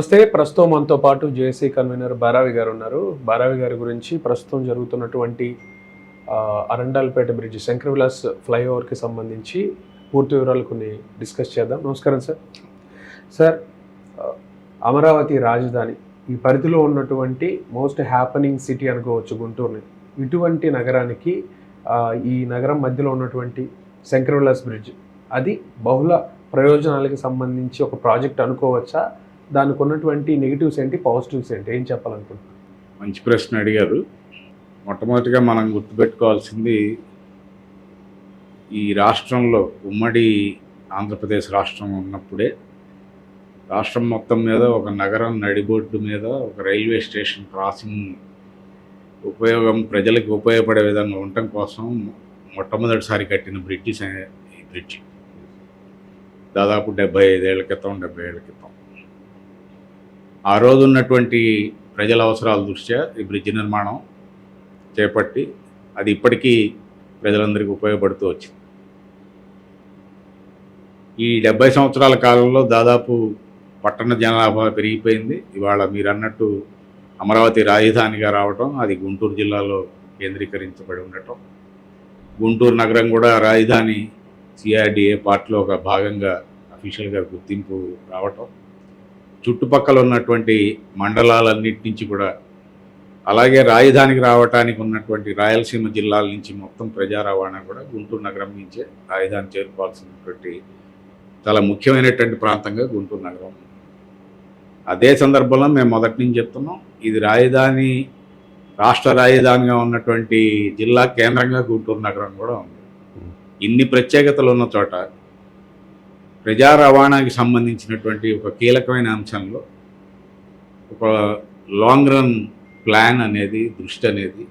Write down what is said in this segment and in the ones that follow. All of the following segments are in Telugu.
నమస్తే. ప్రస్తుతం మనతో పాటు జేసీ కన్వీనర్ బారావి గారు ఉన్నారు. బారావి గారి గురించి ప్రస్తుతం జరుగుతున్నటువంటి అరండాల్పేట బ్రిడ్జ్ శంకర్ విలాస్ ఫ్లైఓవర్కి సంబంధించి పూర్తి వివరాలు కొన్ని డిస్కస్ చేద్దాం. నమస్కారం సార్. సార్ అమరావతి రాజధాని ఈ పరిధిలో ఉన్నటువంటి మోస్ట్ హ్యాపనింగ్ సిటీ అనుకోవచ్చు గుంటూరుని. ఇటువంటి నగరానికి ఈ నగరం మధ్యలో ఉన్నటువంటి శంకర్ విలాస్ బ్రిడ్జ్ అది బహుళ ప్రయోజనాలకి సంబంధించి ఒక ప్రాజెక్ట్ అనుకోవచ్చా? దానికి ఉన్నటువంటి నెగిటివ్స్ ఏంటి పాజిటివ్స్ ఏంటి? ఏం చెప్పాలనుకుంటున్నాను మంచి ప్రశ్న అడిగారు. మొట్టమొదటిగా మనం గుర్తుపెట్టుకోవాల్సింది ఈ రాష్ట్రంలో ఉమ్మడి ఆంధ్రప్రదేశ్ రాష్ట్రం ఉన్నప్పుడే రాష్ట్రం మొత్తం మీద ఒక నగరం నడిబొడ్డు మీద ఒక రైల్వే స్టేషన్ క్రాసింగ్ ఉపయోగం ప్రజలకు ఉపయోగపడే విధంగా ఉండటం కోసం మొట్టమొదటిసారి కట్టిన బ్రిడ్జి ఈ బ్రిడ్జి. దాదాపు డెబ్బై ఐదేళ్ళ క్రితం డెబ్బై ఏళ్ళ క్రితం. ఆ రోజు ఉన్నటువంటి ప్రజల అవసరాల దృష్ట్యా ఈ బ్రిడ్జ్ నిర్మాణం చేపట్టి అది ఇప్పటికీ ప్రజలందరికీ ఉపయోగపడుతూ వచ్చింది. ఈ డెబ్బై సంవత్సరాల కాలంలో దాదాపు పట్టణ జనాభా పెరిగిపోయింది. ఇవాళ మీరు అన్నట్టు అమరావతి రాజధానిగా రావటం అది గుంటూరు జిల్లాలో కేంద్రీకరించబడి ఉండటం గుంటూరు నగరం కూడా రాజధాని సిఆర్డిఏ పార్టీలో ఒక భాగంగా అఫీషియల్గా గుర్తింపు రావటం చుట్టుపక్కల ఉన్నటువంటి మండలాలన్నిటి నుంచి కూడా అలాగే రాజధానికి రావటానికి ఉన్నటువంటి రాయలసీమ జిల్లాల నుంచి మొత్తం ప్రజా రవాణా కూడా గుంటూరు నగరం నుంచే రాజధాని చేరుకోవాల్సినటువంటి చాలా ముఖ్యమైనటువంటి ప్రాంతంగా గుంటూరు నగరం. అదే సందర్భంలో మేము మొదటి నుంచి చెప్తున్నాం ఇది రాజధాని రాష్ట్ర రాజధానిగా ఉన్నటువంటి జిల్లా కేంద్రంగా గుంటూరు నగరం కూడా ఉంది ఇన్ని ప్రత్యేకతలు ఉన్న చోట ప్రజా రవాణాకి సంబంధించినటువంటి ఒక కీలకమైన అంశంలో ఒక లాంగ్ రన్ ప్లాన్ అనేది దృష్టి అనేది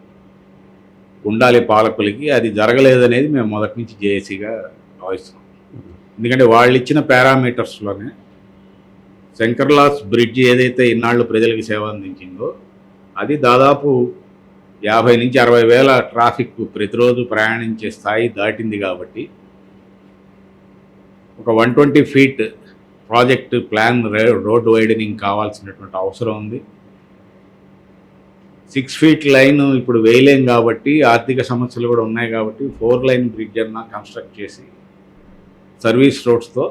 ఉండాలి పాలకులకి. అది జరగలేదనేది మేము మొదటి నుంచి జేఏసీగా భావిస్తున్నాం. ఎందుకంటే వాళ్ళు ఇచ్చిన పారామీటర్స్లోనే శంకర్లాస్ బ్రిడ్జ్ ఏదైతే ఇన్నాళ్ళు ప్రజలకు సేవ అందించిందో అది దాదాపు యాభై నుంచి అరవై వేల ట్రాఫిక్ ప్రతిరోజు ప్రయాణించే స్థాయి దాటింది కాబట్టి ఒక one twenty feet project plan road widening కావాల్సినటువంటి అవసరం ఉంది. సిక్స్ ఫీట్ లైన్ ఇప్పుడు వేయలేం కాబట్టి ఆర్థిక సమస్యలు కూడా ఉన్నాయి కాబట్టి ఫోర్ లైన్ బ్రిడ్జ్ అన్న కన్స్ట్రక్ట్ చేసి సర్వీస్ రోడ్స్తో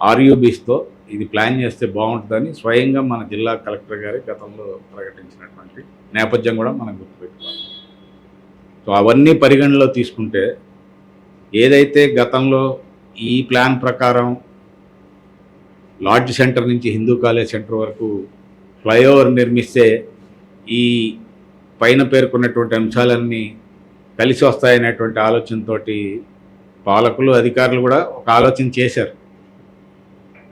ఆర్యూబీస్తో ఇది ప్లాన్ చేస్తే బాగుంటుందని స్వయంగా మన జిల్లా కలెక్టర్ గారి గతంలో ప్రకటించినటువంటి నేపథ్యం కూడా మనం గుర్తుపెట్టుకోవాలి. సో అవన్నీ పరిగణలో తీసుకుంటే ఏదైతే గతంలో ఈ ప్లాన్ ప్రకారం లాడ్జ్ సెంటర్ నుంచి హిందూ కాలేజ్ సెంటర్ వరకు ఫ్లైఓవర్ నిర్మిస్తే ఈ పైన పేర్కొన్నటువంటి అంశాలన్నీ కలిసి వస్తాయనేటువంటి ఆలోచనతో పాలకులు అధికారులు కూడా ఒక ఆలోచన చేశారు.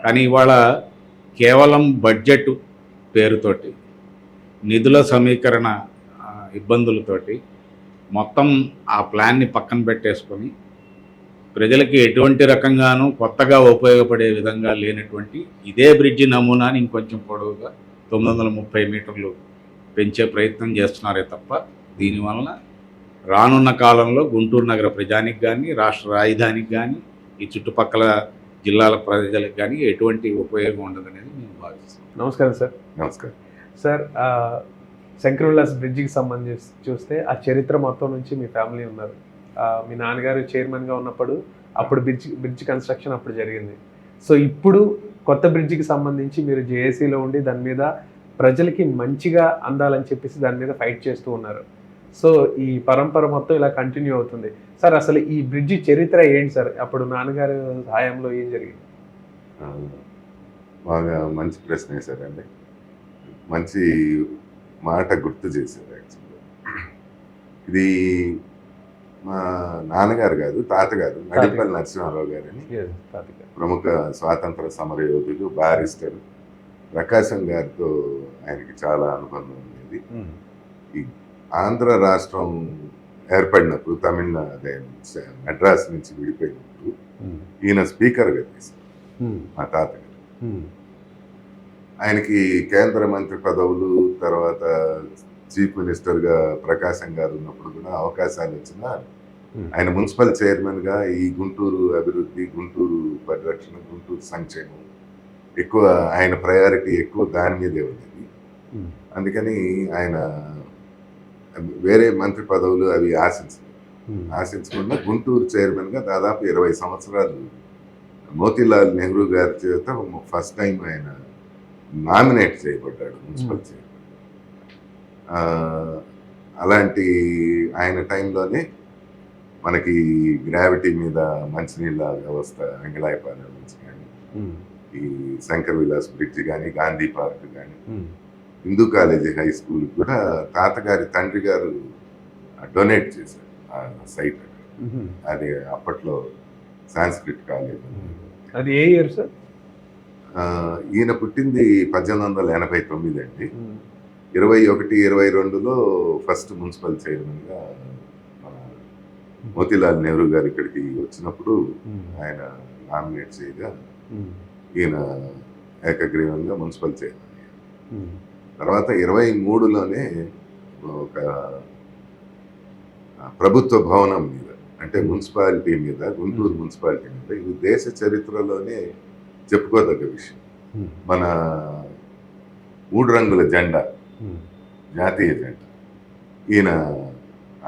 కానీ ఇవాళ కేవలం బడ్జెట్ పేరుతోటి నిధుల సమీకరణ ఇబ్బందులతోటి మొత్తం ఆ ప్లాన్ని పక్కన పెట్టేసుకొని ప్రజలకి ఎటువంటి రకంగానూ కొత్తగా ఉపయోగపడే విధంగా లేనటువంటి ఇదే బ్రిడ్జి నమూనాని ఇంకొంచెం పొడవుగా తొమ్మిది వందల ముప్పై మీటర్లు పెంచే ప్రయత్నం చేస్తున్నారే తప్ప దీనివలన రానున్న కాలంలో గుంటూరు నగర ప్రజానికి కానీ రాష్ట్ర రాజధానికి కానీ ఈ చుట్టుపక్కల జిల్లాల ప్రజలకు కానీ ఎటువంటి ఉపయోగం ఉండదనేది నేను భావిస్తున్నాను. నమస్కారం సార్. నమస్కారం. సార్ ఆ, శంకర్ విలాస్ బ్రిడ్జికి సంబంధించి చూస్తే ఆ చరిత్ర మొత్తం నుంచి మీ ఫ్యామిలీ ఉన్నారు. మీ నాన్నగారు చైర్మన్గా ఉన్నప్పుడు అప్పుడు బ్రిడ్జ్ బ్రిడ్జ్ కన్స్ట్రక్షన్ అప్పుడు జరిగింది. సో ఇప్పుడు కొత్త బ్రిడ్జికి సంబంధించి మీరు జేఏసీలో ఉండి దాని మీద ప్రజలకి మంచిగా అందాలని చెప్పేసి దాని మీద ఫైట్ చేస్తూ ఉన్నారు. సో ఈ పరంపర మొత్తం ఇలా కంటిన్యూ అవుతుంది. సార్ అసలు ఈ బ్రిడ్జి చరిత్ర ఏంటి సార్? అప్పుడు నాన్నగారు సహాయంలో ఏం జరిగింది? బాగా మంచి ప్రశ్న వేశారండి. మంచి మాట గుర్తు చేశారు యాక్చువల్గా ఇది మా నాన్నగారు కాదు తాతగారు నడిపల్లి నరసింహారావు గారని Yes, తాతగారు. ప్రముఖ స్వాతంత్ర సమర యోధులు బారిస్టర్ ప్రకాశం గారితో ఆయనకి చాలా అనుబంధం ఉండేది. ఉమ్. ఆంధ్ర రాష్ట్రం ఏర్పడినప్పుడు తమిళనాడు అదే మెడ్రాస్ నుంచి విడిపోయినప్పుడు ఈయన స్పీకర్గా చేశారు మా తాతగారు. ఆయనకి కేంద్ర మంత్రి పదవులు తర్వాత చీఫ్ మినిస్టర్గా ప్రకాశం గారు ఉన్నప్పుడు కూడా అవకాశాలు వచ్చినా ఆయన మున్సిపల్ చైర్మన్గా ఈ గుంటూరు అభివృద్ధి గుంటూరు పరిరక్షణ గుంటూరు సంక్షేమం ఎక్కువ ఆయన ప్రయారిటీ ఎక్కువ దాని మీదే ఉండేది అందుకని ఆయన వేరే మంత్రి పదవులు అవి ఆశించలేదు. ఆశించకుండా గుంటూరు చైర్మన్గా దాదాపు ఇరవై సంవత్సరాలు మోతీలాల్ నెహ్రూ గారి చేత ఫస్ట్ టైం ఆయన నామినేట్ చేయబడ్డాడు మున్సిపల్ చైర్మన్. అలాంటి ఆయన టైంలోనే మనకి గ్రావిటీ మీద మంచినీళ్ళ వ్యవస్థ అంగళాయపాలెం నుంచి కానీ ఈ శంకర్ విలాస్ బ్రిడ్జ్ కానీ గాంధీ పార్క్ కానీ హిందూ కాలేజీ హై స్కూల్ కూడా తాతగారి తండ్రి గారు డొనేట్ చేశారు ఆ సైట్. అది అప్పట్లో సాంస్క్రిట్ కాలేజ్. అది ఏ ఇయర్ సార్? ఈయన పుట్టింది పద్దెనిమిది వందల ఎనభై తొమ్మిది అండి. ఇరవై ఒకటి ఇరవై రెండులో ఫస్ట్ మున్సిపల్ చైర్మన్గా మన మోతీలాల్ నెహ్రూ గారు ఇక్కడికి వచ్చినప్పుడు ఆయన నామినేట్ చేయగా ఈయన ఏకగ్రీవంగా మున్సిపల్ చైర్మన్. తర్వాత ఇరవై మూడులోనే ఒక ప్రభుత్వ భవనం మీద అంటే మున్సిపాలిటీ మీద గుంటూరు మున్సిపాలిటీ మీద ఇది దేశ చరిత్రలోనే చెప్పుకోదగ్గ విషయం. మన మూడు రంగుల జెండా జాతీయ జెండా ఈయన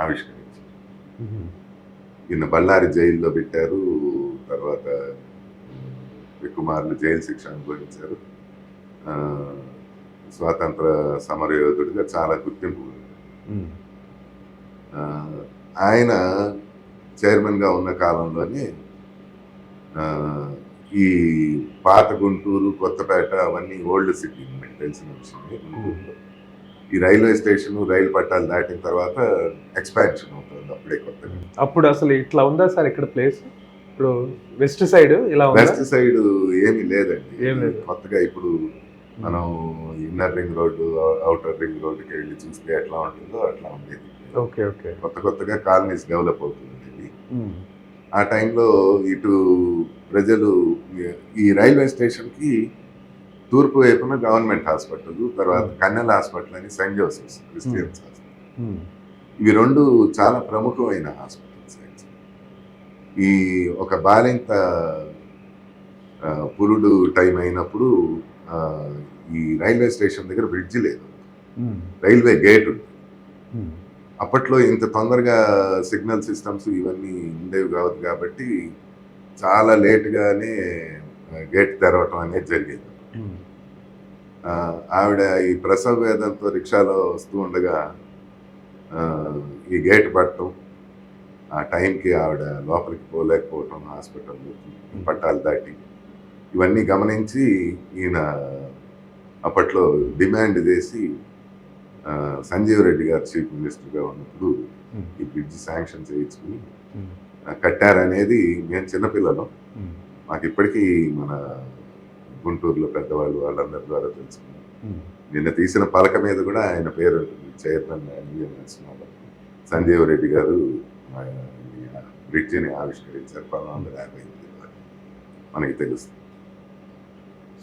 ఆవిష్కరించారు. ఈయన బళ్ళారి జైల్లో పెట్టారు. తర్వాత వికుమార్లు జైలు శిక్ష అనుభవించారు. స్వాతంత్ర సమరయోధుడిగా చాలా గుర్తింపు ఆయన చైర్మన్గా ఉన్న కాలంలోనే ఈ పాత గుంటూరు కొత్తపేట అవన్నీ ఓల్డ్ సిటీ మనకి తెలిసిన విషయమే గుంటూరులో. ఈ రైల్వే స్టేషన్ రైలు పట్టాలు దాటిన తర్వాత ఎక్స్పాన్షన్ అవుతుంది అప్పుడే కొత్తగా అప్పుడు అసలు ఇట్లా ఉందా సార్ ఇక్కడ ప్లేస్? ఇప్పుడు వెస్ట్ సైడ్ ఇలా వెస్ట్ సైడ్ ఏమీ లేదండి. కొత్తగా ఇప్పుడు మనం inner ring road outer ring రోడ్డుకి వెళ్ళి చూస్తే ఎట్లా ఉంటుందో అట్లా ఉండేది. Okay okay. కొత్త కొత్తగా కాలనీస్ డెవలప్ అవుతుంది ఆ టైంలో ఇటు ప్రజలు ఈ రైల్వే స్టేషన్కి తూర్పు వైపున గవర్నమెంట్ హాస్పిటల్ తర్వాత కన్నెల హాస్పిటల్ అని సెయింట్ జోసెఫ్స్ క్రిస్టియన్స్ హాస్పిటల్ ఇవి రెండు చాలా ప్రముఖమైన హాస్పిటల్స్. ఈ ఒక బాలింత పురుడు టైం అయినప్పుడు ఈ రైల్వే స్టేషన్ దగ్గర బ్రిడ్జి లేదు. రైల్వే గేట్ ఉంది. అప్పట్లో ఇంత తొందరగా సిగ్నల్ సిస్టమ్స్ ఇవన్నీ ఉండేవి కావద్దు కాబట్టి చాలా లేట్గానే గేట్ తెరవటం అనేది జరిగేది. ఆవిడ ఈ ప్రసవ వేదంతో రిక్షాలో వస్తూ ఉండగా ఈ గేట్ పట్టడం ఆ టైంకి ఆవిడ లోపలికి పోలేకపోవటం హాస్పిటల్లో పట్టాలు దాటి ఇవన్నీ గమనించి ఈయన అప్పట్లో డిమాండ్ చేసి సంజీవ్ రెడ్డి గారు చీఫ్ మినిస్టర్గా ఉన్నప్పుడు ఈ బ్రిడ్జ్ శాంక్షన్ చేయించుకుని కట్టారనేది మేము చిన్నపిల్లలు. మాకు ఇప్పటికీ మన గుంటూరులో పెద్దవాళ్ళు వాళ్ళందరి ద్వారా తెలుసుకున్నాం. నిన్న తీసిన పలక మీద కూడా ఆయన పేరు ఉంటుంది. Chairman N V M Narasimha Rao. Sanjeev Reddy గారు బ్రిడ్జిని ఆవిష్కరించారు. పంతొమ్మిది వందల యాభై ఎనిమిదిలో మనకి తెలుస్తుంది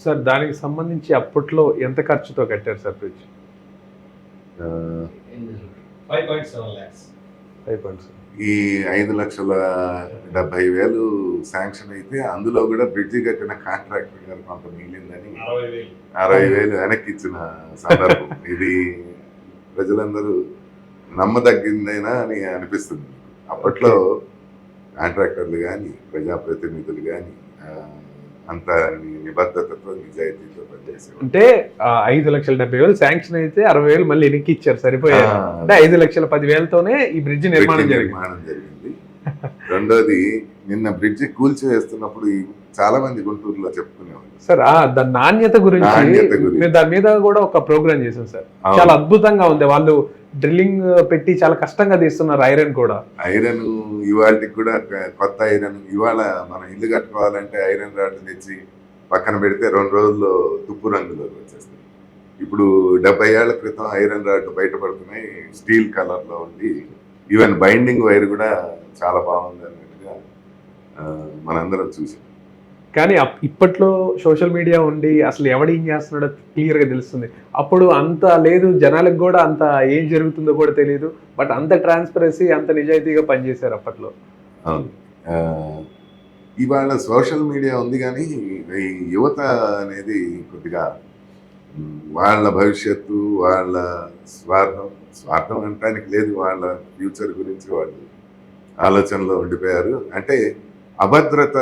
సార్ దానికి సంబంధించి అప్పట్లో ఎంత ఖర్చుతో కట్టారు sir bridge? Five point seven lakhs five points ఈ ఐదు లక్షల డెబ్బై వేలు శాంక్షన్ అయితే అందులో కూడా బ్రిడ్జి కట్టిన కాంట్రాక్టర్ గారు కొంత మిగిలిందని అరవై వేలు. వెనక్కి ఇచ్చిన సందర్భం. ఇది ప్రజలందరూ నమ్మదగ్గిందేనా అని అనిపిస్తుంది. అప్పట్లో కాంట్రాక్టర్లు కానీ ప్రజాప్రతినిధులు కానీ అంత నిబద్ధతతో నిజాయితీతో పనిచేసేవారు అంటే ఐదు లక్షల డెబ్బై వేలు శాంక్షన్ అయితే అరవై వేలు మళ్ళీ వెనక్కి ఇచ్చారు సరిపోయారు అంటే ఐదు లక్షల పది వేలతోనే ఈ బ్రిడ్జ్ నిర్మాణం జరిగింది. రెండోది నిన్న బ్రిడ్జి కూల్చివేస్తున్నప్పుడు ఈ చాలా మంది గుంటూరులో చెప్పుకునేవాళ్ళు. సార్ ఆ, దాని నాణ్యత గురించి నాణ్యత గురించి. మేము దాని మీద కూడా ఒక ప్రోగ్రామ్ చేసాం సార్. చాలా అద్భుతంగా ఉంది. వాళ్ళు డ్రిల్లింగ్ పెట్టి చాలా కష్టంగా తీస్తున్నారు ఐరన్ కూడా. ఐరన్ ఇవాళకి కూడా కొత్త ఐరన్. ఇవాళ మనం ఇల్లు కట్టుకోవాలంటే ఐరన్ రాడ్ తెచ్చి పక్కన పెడితే రెండు రోజుల్లో తుప్పు రంగులోకి వచ్చేస్తుంది. ఇప్పుడు డెబ్బై ఏళ్ళ క్రితం ఐరన్ రాడ్ బయటపడుతున్నాయి. స్టీల్ కలర్లో ఉండి ఈవెన్ బైండింగ్ వైర్ కూడా చాలా బాగుంది అన్నట్టుగా ఆ, మనందరం చూసాం. కానీ ఇప్పట్లో సోషల్ మీడియా ఉండి అసలు ఎవడు ఏం చేస్తున్నాడో క్లియర్గా తెలుస్తుంది. అప్పుడు అంత లేదు జనాలకు కూడా అంత ఏం జరుగుతుందో కూడా తెలియదు బట్ అంత ట్రాన్స్పరెన్సీ అంత నిజాయితీగా పనిచేశారు అప్పట్లో. అవును. ఇవాళ సోషల్ మీడియా ఉంది కానీ ఈ యువత అనేది కొద్దిగా వాళ్ళ భవిష్యత్తు వాళ్ళ స్వార్థం స్వార్థం అనటానికి లేదు వాళ్ళ ఫ్యూచర్ గురించి వాళ్ళు ఆలోచనలో ఉండిపోయారు. అంటే అభద్రత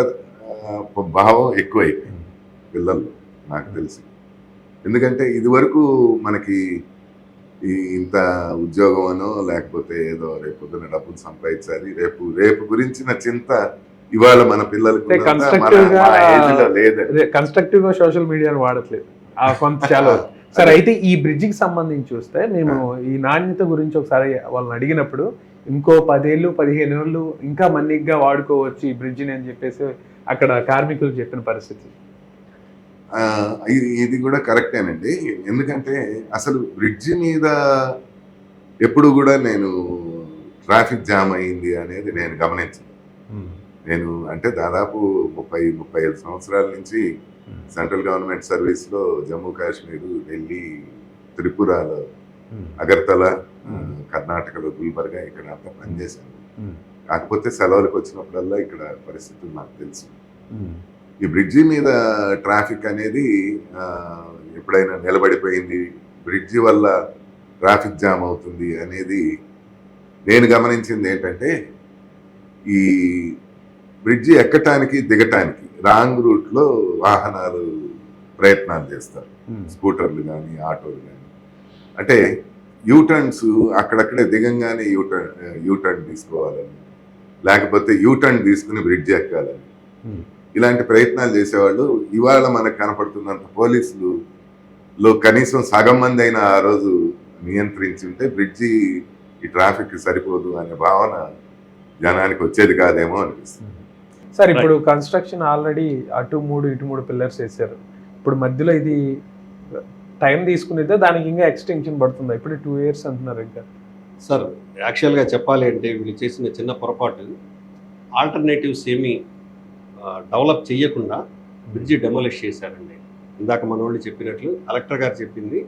భావం ఎక్కువైపోయింది పిల్లల్లో నాకు తెలిసి. ఎందుకంటే ఇదివరకు మనకి ఈ ఇంత ఉద్యోగం అనో లేకపోతే ఏదో రేపు పొద్దున డబ్బులు సంపాదించాలి రేపు రేపు గురించిన చింత ఇవాళ మన పిల్లలకు కన్స్ట్రక్టివ్గా సోషల్ మీడియాను వాడట్లేదు. కొంత చాలా. సరే అయితే ఈ బ్రిడ్జికి సంబంధించి చూస్తే మేము ఈ నాణ్యత గురించి ఒకసారి వాళ్ళని అడిగినప్పుడు ఇంకో పదేళ్ళు పదిహేను ఏళ్ళు ఇంకా మన్నిగ్గా వాడుకోవచ్చు ఈ బ్రిడ్జిని అని చెప్పేసి అక్కడ కార్మికులు చెప్పిన పరిస్థితి. ఇది కూడా కరెక్టేనండి. ఎందుకంటే అసలు బ్రిడ్జి మీద ఎప్పుడు కూడా నేను ట్రాఫిక్ జామ్ అయింది అనేది నేను గమనించను. నేను అంటే దాదాపు ముప్పై ముప్పై ఐదు సంవత్సరాల నుంచి సెంట్రల్ గవర్నమెంట్ సర్వీస్లో జమ్మూ కాశ్మీర్ ఢిల్లీ త్రిపురలో అగర్తల కర్ణాటకలో గుల్బర్గా ఇక్కడ అంతా పనిచేశాను. కాకపోతే సెలవులకు వచ్చినప్పుడల్లా ఇక్కడ పరిస్థితులు నాకు తెలుసు. ఈ బ్రిడ్జి మీద ట్రాఫిక్ అనేది ఎప్పుడైనా నిలబడిపోయింది బ్రిడ్జి వల్ల ట్రాఫిక్ జామ్ అవుతుంది అనేది నేను గమనించింది ఏంటంటే ఈ బ్రిడ్జి ఎక్కటానికి దిగటానికి రాంగ్ రూట్లో వాహనాలు ప్రయత్నాలు చేస్తారు. స్కూటర్లు కానీ ఆటోలు కానీ అంటే యూటర్న్స్ అక్కడక్కడే దిగంగానే యూటర్న్ యూటర్న్ తీసుకోవాలని లేకపోతే యూటర్న్ తీసుకుని బ్రిడ్జ్ ఎక్కాలని. ఇలాంటి ప్రయత్నాలు చేసేవాళ్ళు. ఇవాళ మనకు కనపడుతున్నంత పోలీసులు లో కనీసం సగం మంది అయినా ఆ రోజు నియంత్రించి ఉంటే బ్రిడ్జి ఈ ట్రాఫిక్ సరిపోదు అనే భావన జనానికి వచ్చేది కాదేమో అనిపిస్తుంది. సార్ ఇప్పుడు కన్స్ట్రక్షన్ ఆల్రెడీ అటు మూడు ఇటు మూడు పిల్లర్స్ వేసారు ఇప్పుడు మధ్యలో ఇది టైం తీసుకునేదే దానికి ఇంకా ఎక్స్టెన్షన్ పడుతుంది. ఇప్పుడు టూ ఇయర్స్ అంటున్నారు ఇంకా. సార్ యాక్చువల్గా చెప్పాలి అంటే వీళ్ళు చేసిన చిన్న పొరపాటు. ఆల్టర్నేటివ్స్ ఏమీ డెవలప్ చేయకుండా బ్రిడ్జి డెమోలిష్ చేశారండి. ఇందాక మన వాళ్ళు చెప్పినట్లు కలెక్టర్ గారు చెప్పింది.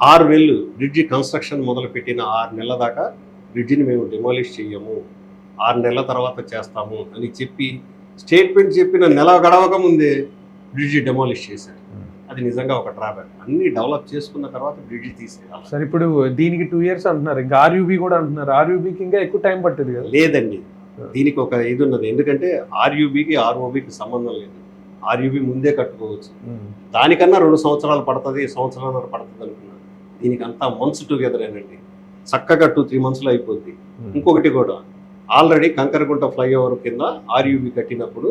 ఆరు నెలలు బ్రిడ్జి కన్స్ట్రక్షన్ మొదలుపెట్టిన ఆరు నెలల దాకా బ్రిడ్జిని మేము డెమోలిష్ చేయము ఆరు నెలల తర్వాత చేస్తాము అని చెప్పి స్టేట్మెంట్ చెప్పిన నెల గడవక ముందే బ్రిడ్జి డెమోలిష్ చేశారు. అది నిజంగా ఒక డ్రాబ్యాక్ అన్ని డెవలప్ చేసుకున్న తర్వాత బ్రిడ్జి తీసేయాలి సార్ ఇప్పుడు దీనికి టూ ఇయర్స్ అంటున్నారు. ఇంకా ఆర్యూబీ కూడా అంటున్నారు. ఆర్యూబీకి ఇంకా ఎక్కువ టైం పట్టింది కదా? లేదండి. దీనికి ఒక ఇది ఉన్నది. ఎందుకంటే ఆర్యూబీకి ఆర్ఓబికి సంబంధం లేదు. ఆర్యూబీ ముందే కట్టుకోవచ్చు. దానికన్నా రెండు సంవత్సరాలు పడుతుంది సంవత్సరాలు పడుతుంది అనుకున్నాను. దీనికి అంతా మంత్స్ టుగెదర్ ఏనండి. చక్కగా టూ త్రీ మంత్స్లో అయిపోద్ది. ఇంకొకటి కూడా. ఆల్రెడీ కంకరగుంట ఫ్లైఓవర్ కింద ఆర్యూబీ కట్టినప్పుడు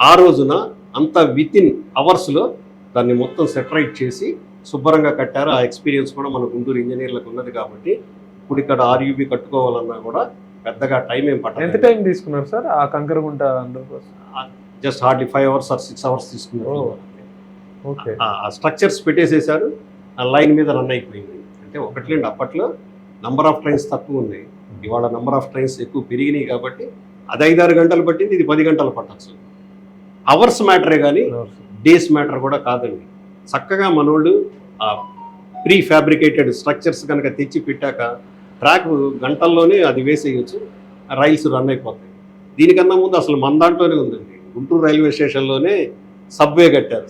ఆ రోజున అంత విత్ ఇన్ అవర్స్లో దాన్ని మొత్తం సెటరైట్ చేసి శుభ్రంగా కట్టారు. ఆ ఎక్స్పీరియన్స్ కూడా మన గుంటూరు ఇంజనీర్లకు ఉన్నది కాబట్టి ఇప్పుడు ఇక్కడ ఆర్యూబీ కట్టుకోవాలన్నా కూడా పెద్దగా టైం ఏం ఎంత పట్టదు టైం తీసుకున్నారు సార్? ఆ Kankaragunta just hardly five hours or six hours తీసుకున్నారు. ఓకే. ఆ స్ట్రక్చర్స్ పెట్టేసేసారు ఆ లైన్ మీద రన్ అయిపోయింది. అంటే ఒకటి రెండు అప్పట్లో నంబర్ ఆఫ్ ట్రైన్స్ తక్కువ ఉన్నాయి. ఇవాళ నంబర్ ఆఫ్ ట్రైన్స్ ఎక్కువ పెరిగినాయి కాబట్టి అది ఐదారు గంటలు పట్టింది ఇది పది గంటలు పట్టచ్చు. అవర్స్ మ్యాటరే కానీ డేస్ మ్యాటర్ కూడా కాదండి. చక్కగా మనోళ్ళు ఆ ప్రీ ఫ్యాబ్రికేటెడ్ స్ట్రక్చర్స్ కనుక తెచ్చి పెట్టాక ట్రాక్ గంటల్లోనే అది వేసేయచ్చు రైల్స్ రన్ అయిపోతాయి. దీనికన్నా ముందు అసలు మన దాంట్లోనే ఉందండి. గుంటూరు రైల్వే స్టేషన్లోనే సబ్వే కట్టారు.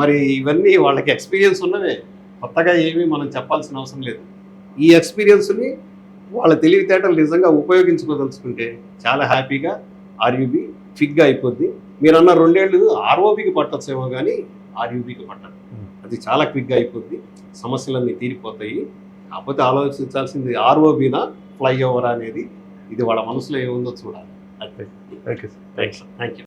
మరి ఇవన్నీ వాళ్ళకి ఎక్స్పీరియన్స్ ఉన్నవే. కొత్తగా ఏమీ మనం చెప్పాల్సిన అవసరం లేదు. ఈ ఎక్స్పీరియన్స్ని వాళ్ళ తెలివితేటలు నిజంగా ఉపయోగించుకోదలుచుకుంటే చాలా హ్యాపీగా ఆర్యూబీ ఫిగ్గా అయిపోద్ది. మీరు అన్న రెండేళ్ళు ఆర్ఓబికి పట్టొచ్చేమో కానీ ఆర్యూబీకి పట్టదు అది చాలా క్విక్గా అయిపోద్ది. సమస్యలన్నీ తీరిపోతాయి. కాకపోతే ఆలోచించాల్సింది ఆర్ఓబీనా ఫ్లైఓవర్ అనేది? ఇది వాళ్ళ మనసులో ఏముందో చూడాలి. Okay sir thanks thank you